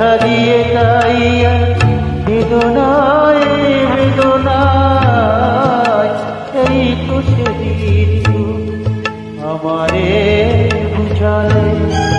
হারিয়ে তাই বেদনায় বেদনায় এই তো সেদিন আমারে বুঝালে।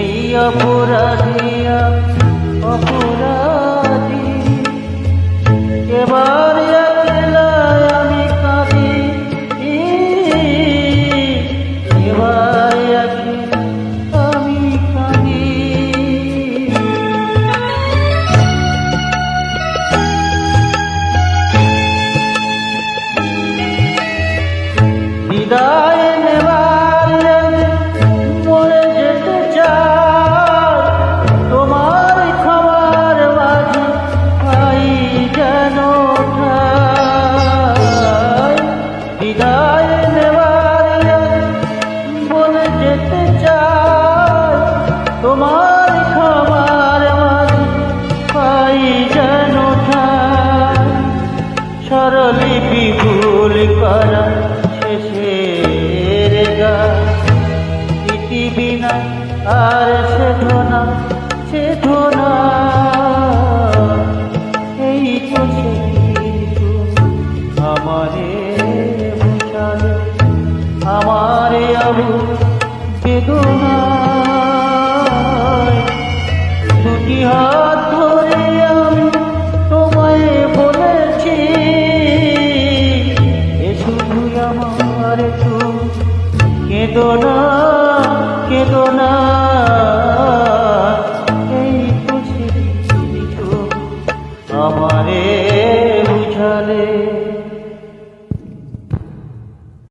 এই অপরাধী অপরাধ যেন স্বরলিপি ভুল করা বিনা আর সেধনা সেধনা এই কিন্তু আমারে আমার কেঁদো না কেঁদো না এই খুশি আমারে বুঝালে